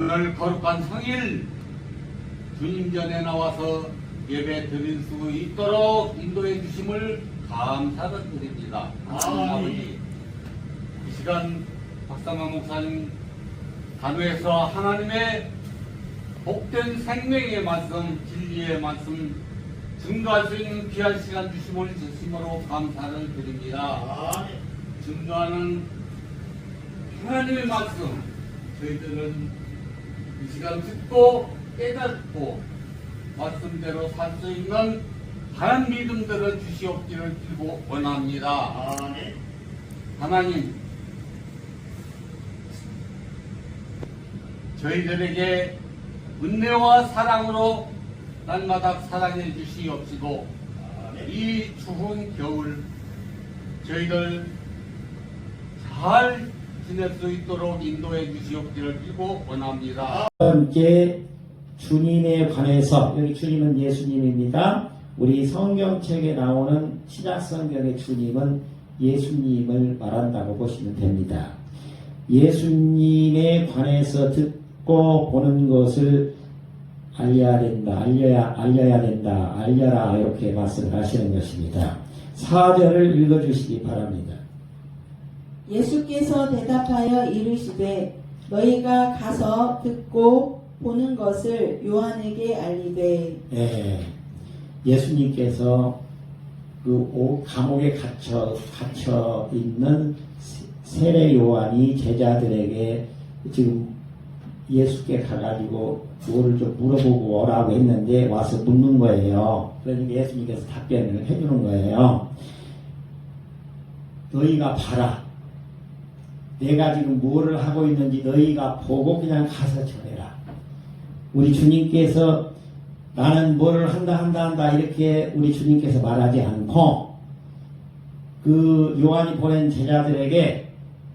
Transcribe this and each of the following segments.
오늘 거룩한 성일 주님 전에 나와서 예배 드릴 수 있도록 인도해 주심을 감사를 드립니다. 하나님 아버지 이 시간 박상만 목사님 단회에서 하나님의 복된 생명의 말씀, 진리의 말씀 증거할 수 있는 귀한 시간 주심을 진심으로 감사를 드립니다. 증거하는 하나님의 말씀 저희들은 이 시간 듣고 깨닫고 말씀대로 살 수 있는 바른 믿음들을 주시옵기를 빌고 원합니다. 하나님 저희들에게 은혜와 사랑으로 날마다 사랑해 주시옵시고 이 추운 겨울 저희들 잘 지낼 수 있도록 인도해 주시옵기를 빌고 원합니다. 함께 주님에 관해서 여기 주님은 예수님입니다. 우리 성경책에 나오는 신약 성경의 주님은 예수님을 말한다고 보시면 됩니다. 예수님에 관해서 듣고 보는 것을 알려야 된다, 알려야, 알려야 된다, 알려라, 이렇게 말씀을 하시는 것입니다. 사절을 읽어주시기 바랍니다. 예수께서 대답하여 이르시되 너희가 가서 듣고 보는 것을 요한에게 알리되 예, 예수님께서 그 오- 감옥에 갇혀 갇혀 있는 세- 세례 요한이 제자들에게 지금 예수께 가가지고 뭐를 좀 물어보고 오라고 했는데 와서 묻는 거예요. 그러니까 예수님께서 답변을 해주는 거예요. 너희가 봐라. 내가 지금 뭐를 하고 있는지 너희가 보고 그냥 가서 전해라. 우리 주님께서 나는 뭐를 한다 한다 한다 이렇게 우리 주님께서 말하지 않고 그 요한이 보낸 제자들에게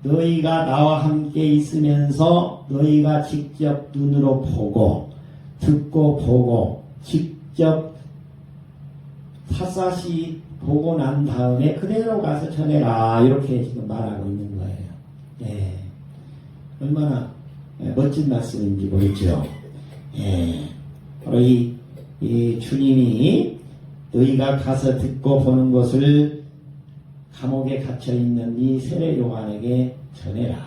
너희가 나와 함께 있으면서 너희가 직접 눈으로 보고 듣고 보고 직접 샅샅이 보고 난 다음에 그대로 가서 전해라 이렇게 지금 말하고 있는 거예요. 예. 얼마나 예, 멋진 말씀인지 모르죠. 예. 바로 이, 이 주님이 너희가 가서 듣고 보는 것을 감옥에 갇혀 있는 이 세례 요한에게 전해라.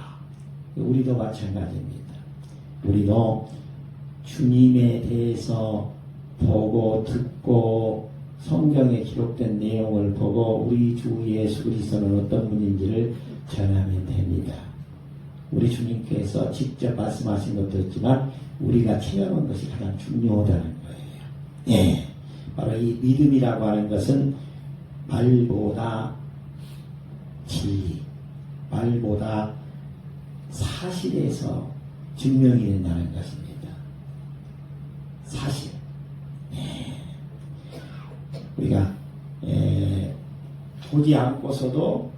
우리도 마찬가지입니다. 우리도 주님에 대해서 보고 듣고 성경에 기록된 내용을 보고 우리 주 예수 그리스도는 어떤 분인지를 전하면 됩니다. 우리 주님께서 직접 말씀하신 것도 있지만 우리가 체험한 것이 가장 중요하다는 거예요. 예. 바로 이 믿음이라고 하는 것은 말보다 진리, 말보다 사실에서 증명이 된다는 것입니다. 사실. 예. 우리가 예, 보지 않고서도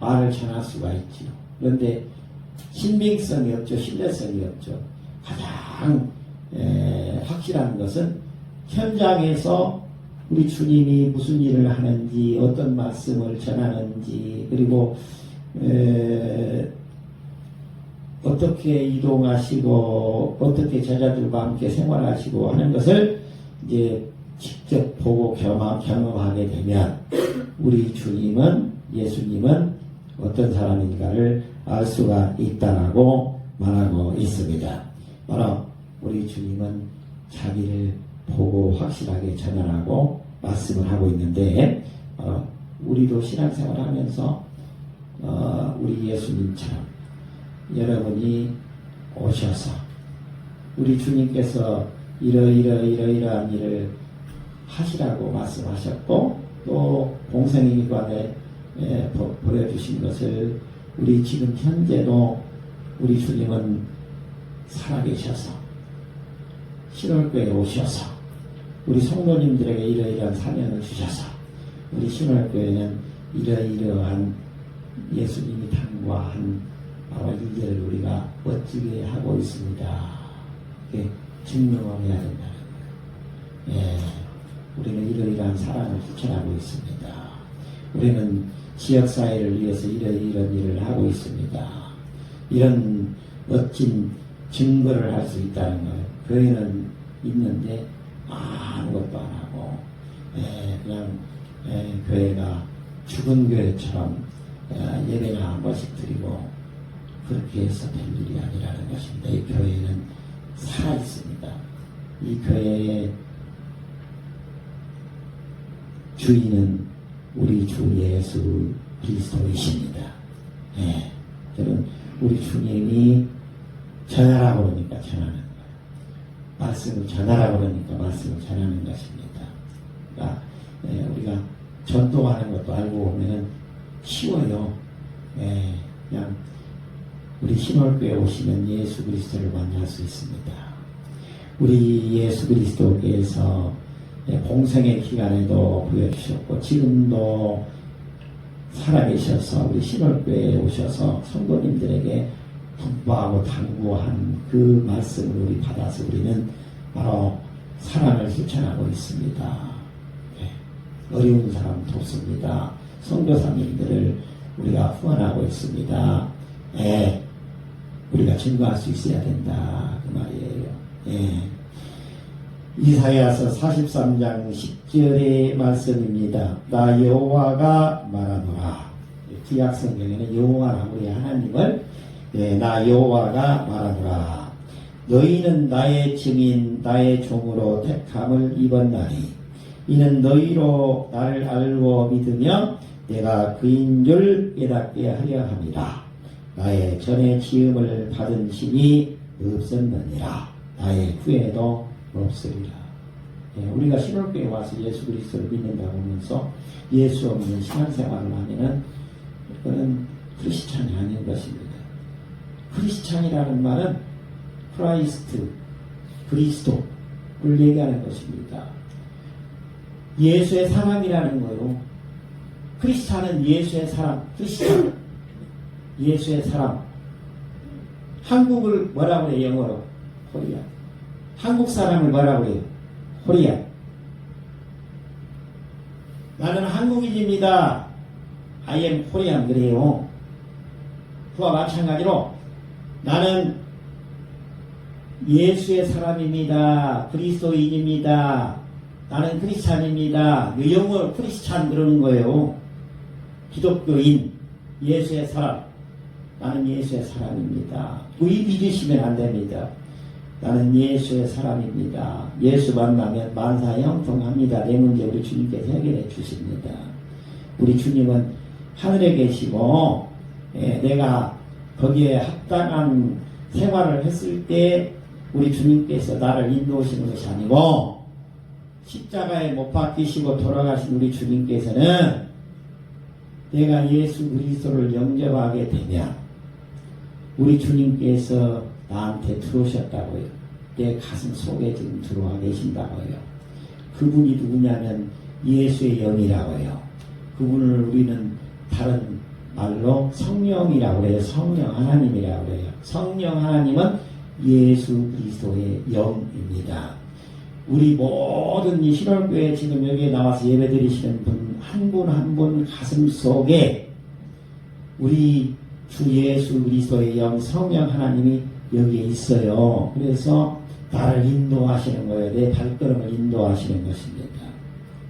말을 전할 수가 있지요. 그런데 신빙성이 없죠. 신뢰성이 없죠. 가장 에, 확실한 것은 현장에서 우리 주님이 무슨 일을 하는지 어떤 말씀을 전하는지 그리고 에, 어떻게 이동하시고 어떻게 제자들과 함께 생활하시고 하는 것을 이제 직접 보고 경험, 경험하게 되면 우리 주님은 예수님은 어떤 사람인가를 알 수가 있다라고 말하고 있습니다. 바로 우리 주님은 자기를 보고 확실하게 전환하고 말씀을 하고 있는데 어, 우리도 신앙생활 하면서 어, 우리 예수님처럼 여러분이 오셔서 우리 주님께서 이러이러 이러이러한 일을 하시라고 말씀하셨고 또 공생이관에 예, 보- 보여주신 것을 우리 지금 현재도 우리 주님은 살아계셔서 신월교에 오셔서 우리 성도님들에게 이러이러한 사명을 주셔서 우리 신월교회는 이러이러한 예수님이 탄과한 바로 일들을 우리가 멋지게 하고 있습니다. 이렇게 증명을 해야 된다는 거예요. 예, 우리는 이러이러한 사랑을 실천하고 있습니다. 우리는 지역 사회를 위해서 이런 이런 일을 하고 있습니다. 이런 멋진 증거를 할 수 있다는 거예요. 교회는 있는데 아무것도 안 하고 예, 그냥 예, 교회가 죽은 교회처럼 예, 예배나 한 번씩 드리고 그렇게 해서 될 일이 아니라는 것입니다. 이 교회는 살아 있습니다. 이 교회의 주인은 우리 주 예수 그리스도이십니다. 예, 저는 우리 주님이 전하라고 그러니까 전하는 거예요. 말씀을 전하라고 그러니까 말씀을 전하는 것입니다. 그러니까 예, 우리가 전도하는 것도 알고 보면은 쉬워요. 예, 그냥 우리 신월교에 오시면 예수 그리스도를 만날 수 있습니다. 우리 예수 그리스도께서 예, 공생의 기간에도 보여주셨고 지금도 살아계셔서 우리 신월교회에 오셔서 성도님들에게 분부하고 당부한 그 말씀을 우리 받아서 우리는 바로 사랑을 실천하고 있습니다. 예, 어려운 사람 돕습니다. 성교사님들을 우리가 후원하고 있습니다. 예, 우리가 증거할 수 있어야 된다 그 말이에요. 예. 이사야서 43장 10절의 말씀입니다. 나 여호와가 말하노라. 구약 성경에는 여호와라고 우리 하나님을 예, 나 여호와가 말하노라. 너희는 나의 증인 나의 종으로 택함을 입었나니 이는 너희로 나를 알고 믿으며 내가 그인 줄 깨닫게 하려 함이라. 나의 전에 지음을 받은 신이 없었느니라. 나의 후에도 없으리라. 예, 우리가 신월교에 와서 예수 그리스도를 믿는다고 하면서 예수 없는 신앙생활을 하면은 그거는 크리스찬이 아닌 것입니다. 크리스찬이라는 말은 크라이스트, 그리스도를 얘기하는 것입니다. 예수의 사람이라는 거요. 크리스찬은 예수의 사람, 크리스찬, 예수의 사람. 한국을 뭐라고 해요, 영어로? 코리아. 한국 사람을 뭐라고 해요? 코리아. 나는 한국인입니다. I am 코리안 그래요. 그와 마찬가지로 나는 예수의 사람입니다. 그리스도인입니다. 나는 크리스찬입니다. 영어 크리스찬 그러는 거예요. 기독교인, 예수의 사람. 나는 예수의 사람입니다. 의 믿으시면 안 됩니다. 나는 예수의 사람입니다. 예수 만나면 만사 형통합니다. 내 문제 우리 주님께서 해결해 주십니다. 우리 주님은 하늘에 계시고 예, 내가 거기에 합당한 생활을 했을 때 우리 주님께서 나를 인도하시는 것이 아니고 십자가에 못 박히시고 돌아가신 우리 주님께서는 내가 예수 그리스도를 영접하게 되면 우리 주님께서 나한테 들어오셨다고요. 내 가슴 속에 지금 들어와 계신다고요. 그분이 누구냐면 예수의 영이라고요. 그분을 우리는 다른 말로 성령이라고 해요. 성령 하나님이라고 해요. 성령 하나님은 예수 그리스도의 영입니다. 우리 모든 이 신월교회 지금 여기에 나와서 예배드리시는 분 한 분 한 분 가슴 속에 우리 주 예수 그리스도의 영 성령 하나님이 여기에 있어요. 그래서 나를 인도하시는 거예요. 내 발걸음을 인도하시는 것입니다.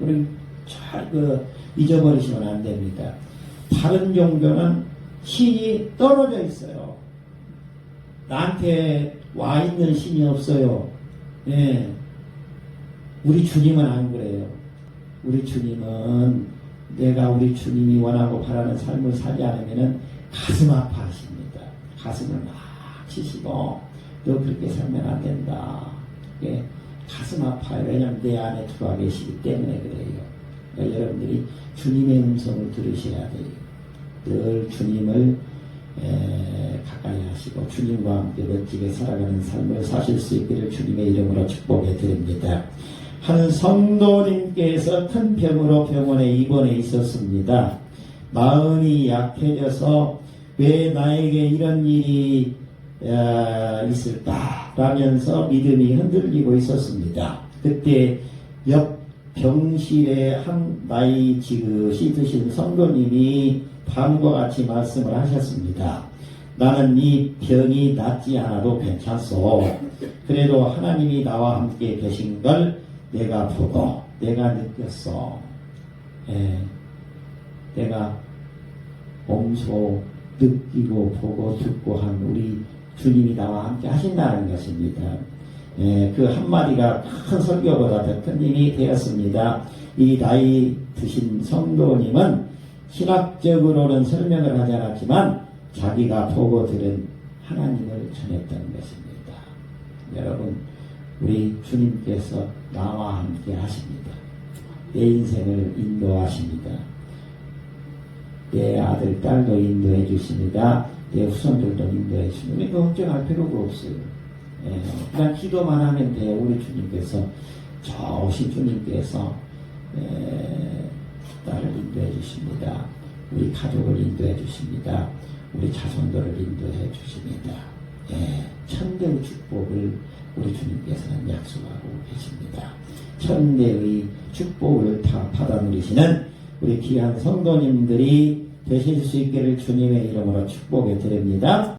우리 잘그 잊어버리시면 안 됩니다. 다른 종교는 신이 떨어져 있어요. 나한테 와 있는 신이 없어요. 예. 우리 주님은 안 그래요. 우리 주님은 내가 우리 주님이 원하고 바라는 삶을 살지 않으면은 가슴 아파하십니다. 가슴을 막 치시고 너 그렇게 살면 안 된다. 예. 가슴 아파요. 왜냐하면 내 안에 들어와 계시기 때문에 그래요. 그러니까 여러분들이 주님의 음성을 들으셔야 돼요. 늘 주님을 에, 가까이 하시고 주님과 함께 멋지게 살아가는 삶을 사실 수 있기를 주님의 이름으로 축복해 드립니다. 한 성도님께서 큰 병으로 병원에 입원해 있었습니다. 마음이 약해져서 왜 나에게 이런 일이 어, 있을까? 라면서 믿음이 흔들리고 있었습니다. 그때 옆 병실에 한 나이 지긋이 드신 성도님이 다음과 같이 말씀을 하셨습니다. 나는 이 병이 낫지 않아도 괜찮소. 그래도 하나님이 나와 함께 계신 걸 내가 보고 내가 느꼈어. 예, 내가 몸소 느끼고 보고 듣고 한 우리 주님이 나와 함께 하신다는 것입니다. 예, 그 한마디가 큰 설교보다 더 큰 힘이 되었습니다. 이 나이 드신 성도님은 신학적으로는 설명을 하지 않았지만 자기가 보고 들은 하나님을 전했던 것입니다. 여러분, 우리 주님께서 나와 함께 하십니다. 내 인생을 인도하십니다. 내 아들, 딸도 인도해 주십니다. 내 후손들도 인도해 주십니다. 우리 걱정할 필요가 없어요. 예, 그냥 기도만 하면 돼요. 우리 주님께서, 좋으신 주님께서, 예, 나를 인도해 주십니다. 우리 가족을 인도해 주십니다. 우리 자손들을 인도해 주십니다. 예, 천대의 축복을 우리 주님께서는 약속하고 계십니다. 천대의 축복을 다 받아 누리시는 우리 귀한 성도님들이 되실 수 있기를 주님의 이름으로 축복해 드립니다.